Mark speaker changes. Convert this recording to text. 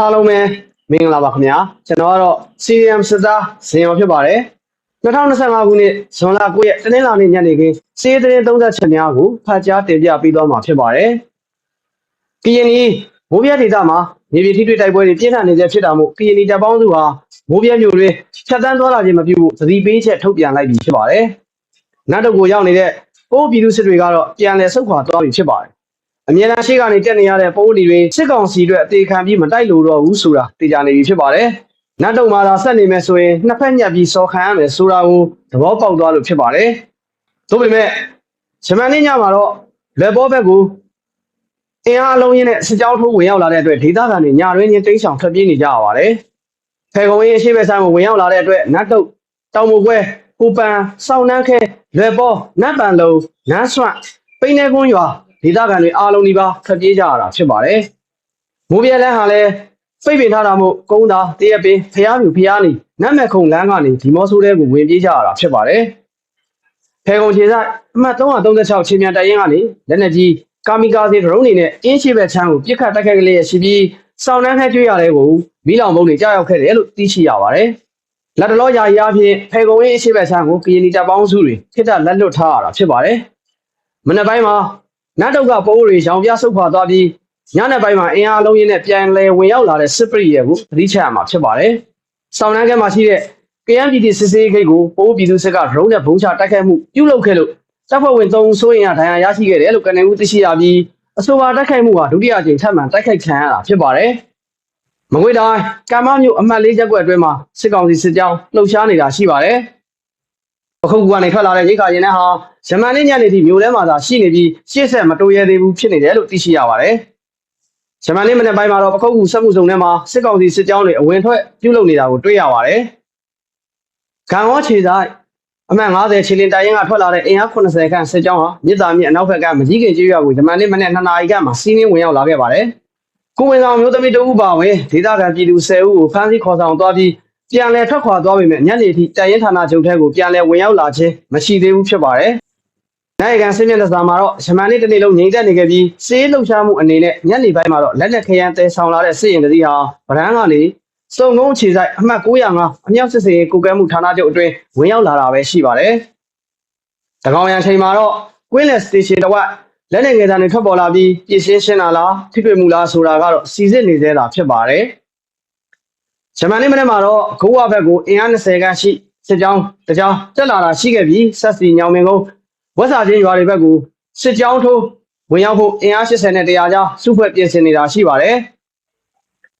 Speaker 1: အားလုံးပဲမင်္ဂလာပါခင်ဗျာကျွန်တော်ကတော့ CM စစ်သားဇင်ရောဖြစ်ပါတယ်2025ခုနှစ်ဇွန်လ9ရက်တနင်္လာနေ့ညနေခင်းစီးသတင်း30ချက်များကိုဖတ်ကြားတင်ပြပေးသွားမှာဖြစ်ပါတယ်ကရင်နီမိုးပြတ်ဒေသမှာမြေပြင်ထိတွေ့တိုက်ပွဲတွေပြင်းထန်နေကြဖြစ်တာမို့ကရင်နီတပ်ပေါင်းစုဟာမိုးပြတ်မြို့တွင်ဖြတ်တန်းသွားလာခြင်းမပြုဖို့သတိပေးချက်ထုတ်ပြန်လိုက်ပြီဖြစ်ပါတယ်နတ်တုတ်ကိုရောက်နေတဲ့ပိုးပြည်သူစစ်တွေကတော့ပြန်လည်ဆုတ်ခွာသွားပြီဖြစ်ပါတယ် အမြဲတမ်းရှိကနေတက်နေရတဲ့ပိုးလီတွေစစ်ကောင်စီအတွက်အသေးခံပြီးမတိုက်လို့တော့ဘူးဆိုတာသိကြနေပြီဖြစ်ပါတယ်နတ်တုတ်မှာသာဆက်နေမယ်ဆိုရင်နှစ်ဖက်ညက်ပြီးစော်ခံရမယ်ဆိုတာကိုသဘောပေါက်သွားလို့ဖြစ်ပါတယ်။ဒါပေမဲ့ဂျမန်နေ့ညမှာတော့လက်ဘောဘက်ကိုအင်အားအလုံးရင်းနဲ့စစ်ကြောင်းထိုးဝင်ရောက်လာတဲ့အတွက်ဒေသခံတွေညာရင်းချင်းတိတ်ဆောင်ထွက်ပြေးနေကြရပါတယ်။ဖေကုံရင်းအရှိဘက်ဆိုင်ကိုဝင်ရောက်လာတဲ့အတွက်နတ်တုတ်တောင်မကွဲပူပန်စောင်းနှန်းခဲလွယ်ပေါ်နတ်ပန်လုံးနန်းဆွန့်ပိန်းနေကွန်းရွာ ဒေသခံတွေအားလုံးဒီပါထွက်ပြေးကြရတာဖြစ်ပါတယ်။မိုးပြဲလန်းဟာလည်းဖိတ်ပင်ထားတာမို့ကုန်းသာတရက်ပင်ဖျားပြူဖျားနေနတ်မဲ့ခုံလန်းကနေဒီမော့ဆိုးတဲကိုဝင်ပြေးကြရတာဖြစ်ပါတယ်။ဖေကုံခြေဆိုင်အမှတ်336ချင်းမြန်တိုင်ရင်ကနေလက်နက်ကြီးကာမီကာစီဒရုန်းတွေနဲ့အင်းရှိဘက်ချမ်းကိုပြစ်ခတ်တိုက်ခိုက်ကလေးရရှိပြီးစောင်းနှန်းထဲကျွေးရတဲ့ကိုမိလောင်ဘုံတွေကြောက်ရောက်ခဲ့တယ်လို့သိရှိရပါတယ်။လက်တလောယာရီအဖြစ်ဖေကုံရဲ့အရှိဘက်ချမ်းကိုကရင်နီတပ်ပေါင်းစုတွေခိတ္တလက်လွတ်ထားရတာဖြစ်ပါတယ်။မနေ့ပိုင်းမှာ နတ်တုတ်ကပိုးတွေရောင်ပြဆုတ်ခွာသွားပြီးညနေပိုင်းမှာအင်အားလုံးရင်းနဲ့ပြန်လဲဝင်ရောက်လာတဲ့စစ်ပရိရဲ့ကိုသတိချရမှာဖြစ်ပါတယ်။ဆောင်းနှန်းကမှာရှိတဲ့ KMPT စစ်စေးခိတ်ကိုပိုးပြည်သူစစ်ကဒရုန်းနဲ့ဘုံချတိုက်ခိုက်မှုပြုလုပ်ခဲ့လို့တပ်ဖွဲ့ဝင်၃ဦးစိုးရင်ရဒဏ်ရာရရှိခဲ့တယ်လို့ကနေဦးသိရှိရပြီးအဆိုပါတိုက်ခိုက်မှုဟာဒုတိယကြိမ်ထပ်မံတိုက်ခိုက်ခံရတာဖြစ်ပါတယ်။မကွေးတိုင်းကံမမြို့အမှတ်၄ရပ်ကွက်အတွင်းမှာစစ်ကောင်စီစစ်ကြောင်းလှုပ်ရှားနေတာရှိပါတယ်။ အခုကနေထွက်လာတဲ့ရိခါရင်ထဲဟာယမန်နေ့ညနေထိမြို့ထဲမှာသာရှိနေပြီးရှေ့ဆက်မတိုးရဲသေးဘူးဖြစ်နေတယ်လို့သိရှိရပါတယ်။ယမန်နေ့မနေ့ပိုင်းမှာတော့ပခုတ်ကူစက်မှုစုံထဲမှာစစ်ကောင်စီစစ်ကြောင်းတွေအဝင်ထွက်ပြုလုပ်နေတာကိုတွေ့ရပါတယ်။ကံဝခြေဆိုင်အမှန်90ခြေလင်တိုင်ရင်ကထွက်လာတဲ့အင်အား80ခန့်စစ်ကြောင်းဟာမြစ်သာမြစ်အနောက်ဘက်ကမကြီးကင်ကျေးရွာကိုယမန်နေ့မနေ့2နာရီခန့်မှာစီးနင်းဝင်ရောက်လာခဲ့ပါတယ်။ကိုဝင်ဆောင်မျိုးသမီးတဦးပါဝင်ဒေသခံပြည်သူ10ဦးကိုဖမ်းဆီးခေါ်ဆောင်သွားပြီး ပြန်လည်ထွက်ခွာသွားပြီမဲ့ညနေထိတိုင်ရင်ဌာနချုပ်ထဲကိုပြန်လည်ဝင်ရောက်လာခြင်းမရှိသေးဘူးဖြစ်ပါတယ်။နိုင်ကန်စစ်မျက်နှာစာမှာတော့ယမန်နေ့တစ်နေ့လုံးငြိမ်သက်နေခဲ့ပြီးစေးလှုပ်ရှားမှုအနေနဲ့ညနေပိုင်းမှာတော့လက်လက်ခရမ်းတဲဆောင်လာတဲ့စစ်ရင်တည်းဟာဗရန်ကနေစုံကုန်းခြေဆိုင်အမှတ်905အမြောက်စစ်စင်ရေးကိုကဲမှုဌာနချုပ်အတွင်းဝင်ရောက်လာတာပဲရှိပါတယ်။တကောင်ရံချိန်မှာတော့ကွင်းလက်စတေရှင်တဝက်လက်နေငယ်သားတွေထွက်ပေါ်လာပြီးပြည်ရှင်းရှင်းလာလားထိတွေ့မှုလားဆိုတာကတော့စီစစ်နေသေးတာဖြစ်ပါတယ်။ ဂျမန်နေ့မနေ့မှာတော့ဂိုးဝဘက်ကိုအင်အား20ခန်းရှိစစ်ကြောင်းတကြောင်တက်လာတာရှိခဲ့ပြီးဆက်စီညောင်မင်းကုန်းဝက်စာချင်းရွာတွေဘက်ကိုစစ်ကြောင်းထိုးဝင်ရောက်ဖို့အင်အား80နဲ့100ကျော်စုဖွဲ့ပြင်ဆင်နေတာရှိပါတယ်။